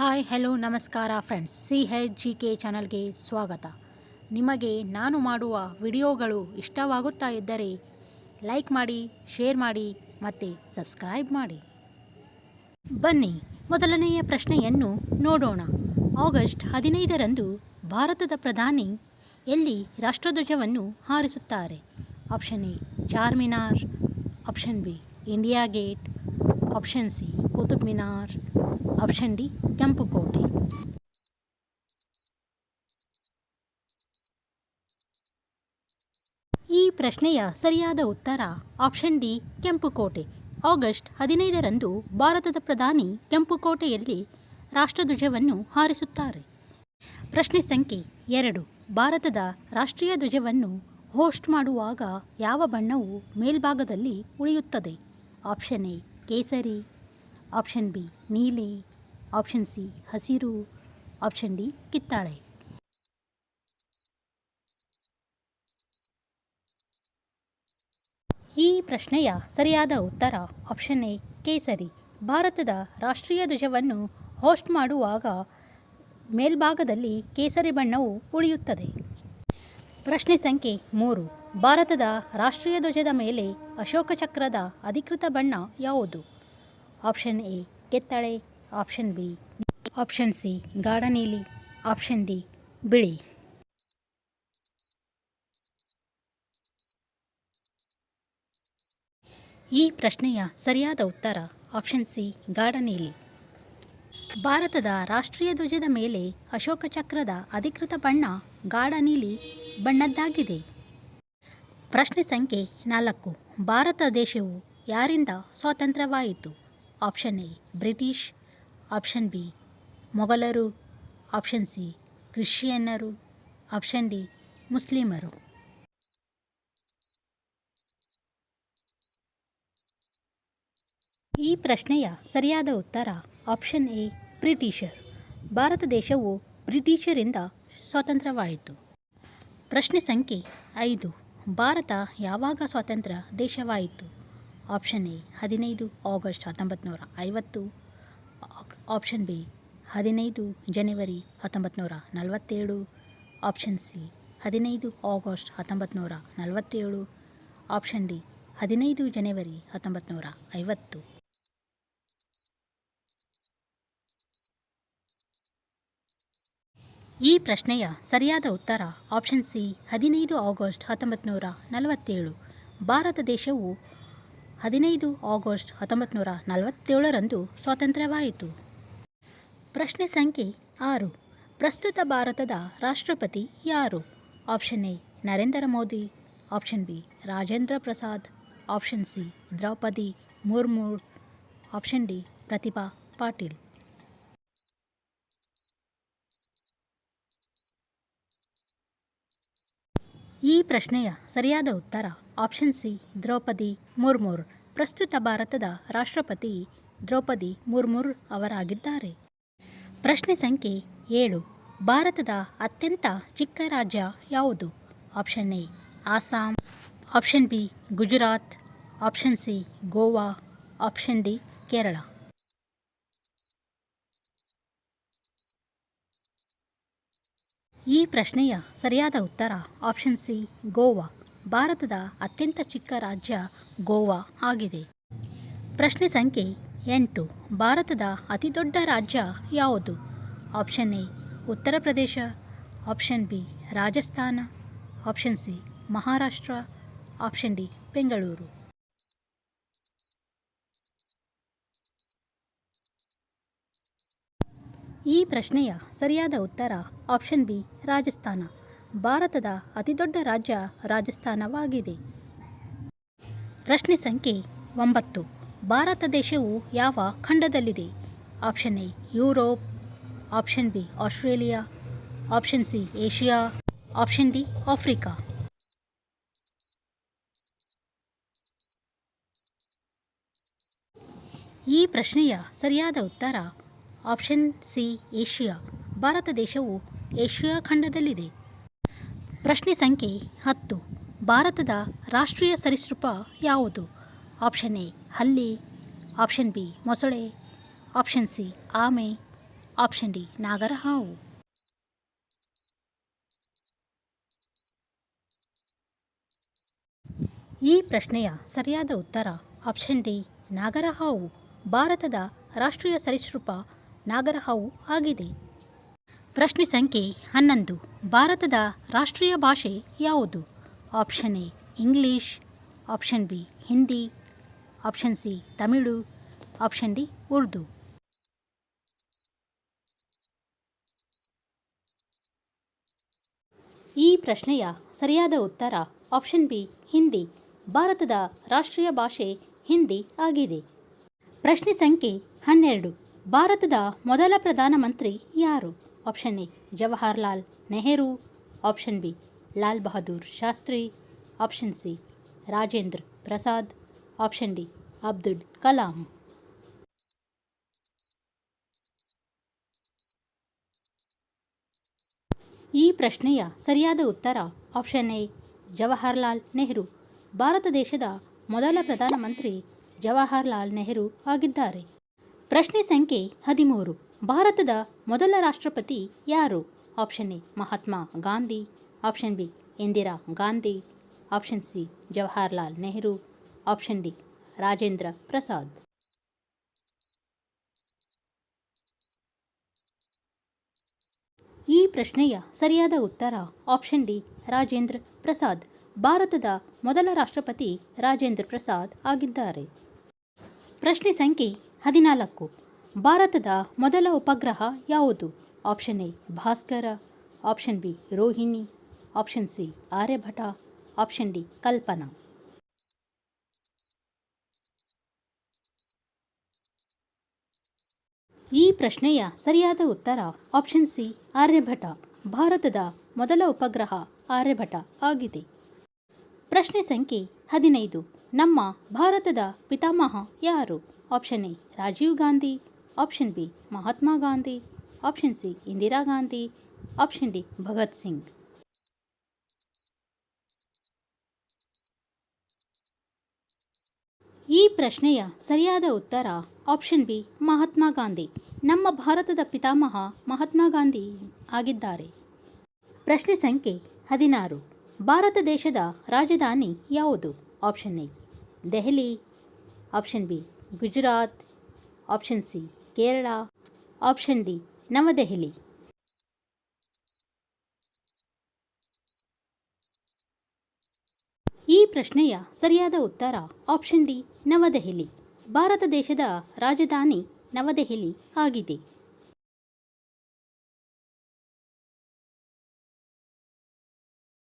Hi, hello, ನಮಸ್ಕಾರ friends. C H G K ಚಾನಲ್ಗೆ ಸ್ವಾಗತ. ನಿಮಗೆ ನಾನು ಮಾಡುವ ವಿಡಿಯೋಗಳು ಇಷ್ಟವಾಗುತ್ತಾ ಇದ್ದರೆ ಲೈಕ್ ಮಾಡಿ, ಶೇರ್ ಮಾಡಿ ಮತ್ತು ಸಬ್ಸ್ಕ್ರೈಬ್ ಮಾಡಿ. ಬನ್ನಿ, ಮೊದಲನೆಯ ಪ್ರಶ್ನೆಯನ್ನು ನೋಡೋಣ. ಆಗಸ್ಟ್ ಹದಿನೈದರಂದು ಭಾರತದ ಪ್ರಧಾನಿ ಎಲ್ಲಿ ರಾಷ್ಟ್ರಧ್ವಜವನ್ನು ಹಾರಿಸುತ್ತಾರೆ? Option A, Charminar. Option B, India gate. Option C Qutub Minar option D ಕೆಂಪುಕೋಟೆ. ಈ ಪ್ರಶ್ನೆಯ ಸರಿಯಾದ ಉತ್ತರ ಆಪ್ಷನ್ ಡಿ, ಕೆಂಪುಕೋಟೆ. ಆಗಸ್ಟ್ ಹದಿನೈದರಂದು ಭಾರತದ ಪ್ರಧಾನಿ ಕೆಂಪುಕೋಟೆಯಲ್ಲಿ ರಾಷ್ಟ್ರಧ್ವಜವನ್ನು ಹಾರಿಸುತ್ತಾರೆ. ಪ್ರಶ್ನೆ ಸಂಖ್ಯೆ ಎರಡು, ಭಾರತದ ರಾಷ್ಟ್ರೀಯ ಧ್ವಜವನ್ನು ಹೋಸ್ಟ್ ಮಾಡುವಾಗ ಯಾವ ಬಣ್ಣವು ಮೇಲ್ಭಾಗದಲ್ಲಿ ಉಳಿಯುತ್ತದೆ? ಆಪ್ಷನ್ ಎ, ಕೇಸರಿ. ಆಪ್ಷನ್ ಬಿ, ನೀಲಿ. ಆಪ್ಷನ್ ಸಿ, ಹಸಿರು, ಆಪ್ಷನ್ ಡಿ, ಕಿತ್ತಾಳೆ. ಈ ಪ್ರಶ್ನೆಯ ಸರಿಯಾದ ಉತ್ತರ ಆಪ್ಷನ್ ಎ, ಕೇಸರಿ. ಭಾರತದ ರಾಷ್ಟ್ರೀಯ ಧ್ವಜವನ್ನು ಹೋಸ್ಟ್ ಮಾಡುವಾಗ ಮೇಲ್ಭಾಗದಲ್ಲಿ ಕೇಸರಿ ಬಣ್ಣವು ಉಳಿಯುತ್ತದೆ. ಪ್ರಶ್ನೆ ಸಂಖ್ಯೆ ಮೂರು, ಭಾರತದ ರಾಷ್ಟ್ರೀಯ ಧ್ವಜದ ಮೇಲೆ ಅಶೋಕ ಚಕ್ರದ ಅಧಿಕೃತ ಬಣ್ಣ ಯಾವುದು? ಆಪ್ಷನ್ ಎ, ಕಿತ್ತಳೆ. ಆಪ್ಷನ್ ಬಿ ಆಪ್ಷನ್ ಸಿ ಗಾಢ ನೀಲಿ ಆಪ್ಷನ್ ಡಿ ಬಿಳಿ ಈ ಪ್ರಶ್ನೆಯ ಸರಿಯಾದ ಉತ್ತರ ಆಪ್ಷನ್ ಸಿ ಗಾಢ ನೀಲಿ ಭಾರತದ ರಾಷ್ಟ್ರೀಯ ಧ್ವಜದ ಮೇಲೆ ಅಶೋಕ ಚಕ್ರದ ಅಧಿಕೃತ ಬಣ್ಣ ಗಾಢ ನೀಲಿ ಬಣ್ಣದ್ದಾಗಿದೆ. ಪ್ರಶ್ನೆ ಸಂಖ್ಯೆ ನಾಲ್ಕು. ಭಾರತ ದೇಶವು ಯಾರಿಂದ ಸ್ವಾತಂತ್ರ್ಯವಾಯಿತು? Option A British option B. ಮೊಘಲರು. Option C. ಕ್ರಿಶ್ಚಿಯನ್ನರು. Option D. ಮುಸ್ಲಿಮರು. ಈ ಪ್ರಶ್ನೆಯ ಸರಿಯಾದ ಉತ್ತರ ಆಪ್ಷನ್ ಎ. ಬ್ರಿಟಿಷರ್. ಭಾರತ ದೇಶವು ಬ್ರಿಟಿಷರಿಂದ ಸ್ವಾತಂತ್ರ್ಯವಾಯಿತು. ಪ್ರಶ್ನೆ ಸಂಖ್ಯೆ ಐದು. ಭಾರತ ಯಾವಾಗ ಸ್ವಾತಂತ್ರ್ಯ ದೇಶವಾಯಿತು? ಆಪ್ಷನ್ ಎ, ಹದಿನೈದು ಆಗಸ್ಟ್ ಹತ್ತೊಂಬತ್ತು ನೂರ ಐವತ್ತು. ಆಪ್ಷನ್ ಬಿ, ಹದಿನೈದು ಜನವರಿ ಹತ್ತೊಂಬತ್ತು ನೂರ ನಲವತ್ತೇಳು. ಆಪ್ಷನ್ ಸಿ, ಹದಿನೈದು ಆಗಸ್ಟ್ ಹತ್ತೊಂಬತ್ತು ನೂರ ನಲವತ್ತೇಳು. ಆಪ್ಷನ್ ಡಿ, ಹದಿನೈದು ಜನವರಿ ಹತ್ತೊಂಬತ್ತು ನೂರ ಐವತ್ತು. ಈ ಪ್ರಶ್ನೆಯ ಸರಿಯಾದ ಉತ್ತರ ಆಪ್ಷನ್ ಸಿ, ಹದಿನೈದು ಆಗಸ್ಟ್ ಹತ್ತೊಂಬತ್ತು ನೂರ ನಲವತ್ತೇಳು. ಭಾರತ ದೇಶವು ಹದಿನೈದು ಆಗಸ್ಟ್ ಹತ್ತೊಂಬತ್ತು ನೂರ ನಲವತ್ತೇಳರಂದು ಸ್ವಾತಂತ್ರ್ಯವಾಯಿತು. ಪ್ರಶ್ನೆ ಸಂಖ್ಯೆ ಆರು. ಪ್ರಸ್ತುತ ಭಾರತದ ರಾಷ್ಟ್ರಪತಿ ಯಾರು? Option A, Narendra Modi. Option B, Rajendra Prasad. Option C, Droupadi Murmu. Option D, Pratibha Patil. ಈ ಪ್ರಶ್ನೆಯ ಸರಿಯಾದ ಉತ್ತರ ಆಪ್ಷನ್ ಸಿ, ದ್ರೌಪದಿ ಮುರ್ಮುರ್ ಪ್ರಸ್ತುತ ಭಾರತದ ರಾಷ್ಟ್ರಪತಿ ದ್ರೌಪದಿ ಮುರ್ಮುರ್ ಅವರಾಗಿದ್ದಾರೆ. ಪ್ರಶ್ನೆ ಸಂಖ್ಯೆ ಏಳು. ಭಾರತದ ಅತ್ಯಂತ ಚಿಕ್ಕ ರಾಜ್ಯ ಯಾವುದು? Option A Assam option B, Gujarat. Option C, Goa. Option D, Kerala. ಈ ಪ್ರಶ್ನೆಯ ಸರಿಯಾದ ಉತ್ತರ ಆಪ್ಷನ್ ಸಿ, ಗೋವಾ. ಭಾರತದ ಅತ್ಯಂತ ಚಿಕ್ಕ ರಾಜ್ಯ ಗೋವಾ ಆಗಿದೆ. ಪ್ರಶ್ನೆ ಸಂಖ್ಯೆ ಎಂಟು. ಭಾರತದ ಅತಿದೊಡ್ಡ ರಾಜ್ಯ ಯಾವುದು? Option A, Uttar Pradesh. Option B, Rajasthan. Option C, Maharashtra. Option D, Bengaluru. ಈ ಪ್ರಶ್ನೆಯ ಸರಿಯಾದ ಉತ್ತರ ಆಪ್ಷನ್ ಬಿ, ರಾಜಸ್ಥಾನ. ಭಾರತದ ಅತಿದೊಡ್ಡ ರಾಜ್ಯ ರಾಜಸ್ಥಾನವಾಗಿದೆ. ಪ್ರಶ್ನೆ ಸಂಖ್ಯೆ ಒಂಬತ್ತು. ಭಾರತ ದೇಶವು ಯಾವ ಖಂಡದಲ್ಲಿದೆ? Option A, Europe. Option B, Australia. Option C, Asia. Option D, Africa. ಈ ಪ್ರಶ್ನೆಯ ಸರಿಯಾದ ಉತ್ತರ ಆಪ್ಷನ್ ಸಿ, ಏಷ್ಯಾ. ಭಾರತ ದೇಶವು ಏಷ್ಯಾ ಖಂಡದಲ್ಲಿದೆ. ಪ್ರಶ್ನೆ ಸಂಖ್ಯೆ ಹತ್ತು. ಭಾರತದ ರಾಷ್ಟ್ರೀಯ ಸರೀಸೃಪ ಯಾವುದು? ಆಪ್ಷನ್ ಎ ಹಲ್ಲಿ ಆಪ್ಷನ್ ಬಿ ಮೊಸಳೆ ಆಪ್ಷನ್ ಸಿ ಆಮೆ ಆಪ್ಷನ್ ಡಿ ನಾಗರಹಾವು. ಈ ಪ್ರಶ್ನೆಯ ಸರಿಯಾದ ಉತ್ತರ ಆಪ್ಷನ್ ಡಿ ನಾಗರ ಹಾವು ಭಾರತದ ರಾಷ್ಟ್ರೀಯ ಸರೀಸೃಪ ನಾಗರಹಾವು ಆಗಿದೆ. ಪ್ರಶ್ನೆ ಸಂಖ್ಯೆ ಹನ್ನೊಂದು, ಭಾರತದ ರಾಷ್ಟ್ರೀಯ ಭಾಷೆ ಯಾವುದು? Option A English option B Hindi option C Tamil option D Urdu ಈ ಪ್ರಶ್ನೆಯ ಸರಿಯಾದ ಉತ್ತರ ಆಪ್ಷನ್ ಬಿ ಹಿಂದಿ ಭಾರತದ ರಾಷ್ಟ್ರೀಯ ಭಾಷೆ ಹಿಂದಿ ಆಗಿದೆ. ಪ್ರಶ್ನೆ ಸಂಖ್ಯೆ ಹನ್ನೆರಡು. ಭಾರತದ ಮೊದಲ ಪ್ರಧಾನಮಂತ್ರಿ ಯಾರು? Option A Jawaharlal Nehru option B Lal Bahadur Shastri option C Rajendra Prasad option D Abdul Kalam ಈ ಪ್ರಶ್ನೆಯ ಸರಿಯಾದ ಉತ್ತರ ಆಪ್ಷನ್ ಎ ಜವಾಹರ್ಲಾಲ್ ನೆಹರು ಭಾರತ ದೇಶದ ಮೊದಲ ಪ್ರಧಾನಮಂತ್ರಿ ಜವಾಹರ್ಲಾಲ್ ನೆಹರು ಆಗಿದ್ದಾರೆ. ಪ್ರಶ್ನೆ ಸಂಖ್ಯೆ ಹದಿಮೂರು, ಭಾರತದ ಮೊದಲ ರಾಷ್ಟ್ರಪತಿ ಯಾರು? Option A Mahatma Gandhi. Option B Indira Gandhi. Option C Jawaharlal Nehru. Option D, Rajendra Prasad. ಈ ಪ್ರಶ್ನೆಯ ಸರಿಯಾದ ಉತ್ತರ ಆಪ್ಷನ್ ಡಿ, ರಾಜೇಂದ್ರ ಪ್ರಸಾದ್. ಭಾರತದ ಮೊದಲ ರಾಷ್ಟ್ರಪತಿ ರಾಜೇಂದ್ರ ಪ್ರಸಾದ್ ಆಗಿದ್ದಾರೆ. ಪ್ರಶ್ನೆ ಸಂಖ್ಯೆ ಹದಿನಾಲ್ಕು, ಭಾರತದ ಮೊದಲ ಉಪಗ್ರಹ ಯಾವುದು? Option A, Bhaskara. Option B, Rohini. Option C, Aryabhata. Option D, Kalpana. ಈ ಪ್ರಶ್ನೆಯ ಸರಿಯಾದ ಉತ್ತರ ಆಪ್ಷನ್ ಸಿ ಆರ್ಯಭಟ. ಭಾರತದ ಮೊದಲ ಉಪಗ್ರಹ ಆರ್ಯಭಟ ಆಗಿದೆ. ಪ್ರಶ್ನೆ ಸಂಖ್ಯೆ ಹದಿನೈದು. ನಮ್ಮ ಭಾರತದ ಪಿತಾಮಹ ಯಾರು? Option A Rajiv Gandhi. Option B Mahatma Gandhi. Option C Indira Gandhi. Option D Bhagat Singh ಈ ಪ್ರಶ್ನೆಯ ಸರಿಯಾದ ಉತ್ತರ ಆಪ್ಷನ್ ಬಿ, ಮಹಾತ್ಮ ಗಾಂಧಿ. ನಮ್ಮ ಭಾರತದ ಪಿತಾಮಹ ಮಹಾತ್ಮ ಗಾಂಧಿ ಆಗಿದ್ದಾರೆ. ಪ್ರಶ್ನೆ ಸಂಖ್ಯೆ ಹದಿನಾರು. ಭಾರತ ದೇಶದ ರಾಜಧಾನಿ ಯಾವುದು? Option A, Delhi. Option B, Gujarat. Option C, Kerala. Option D, New Delhi ಈ ಪ್ರಶ್ನೆಯ ಸರಿಯಾದ ಉತ್ತರ ಆಪ್ಷನ್ ಡಿ ನವದೆಹಲಿ. ಭಾರತ ದೇಶದ ರಾಜಧಾನಿ ನವದೆಹಲಿ ಆಗಿದೆ.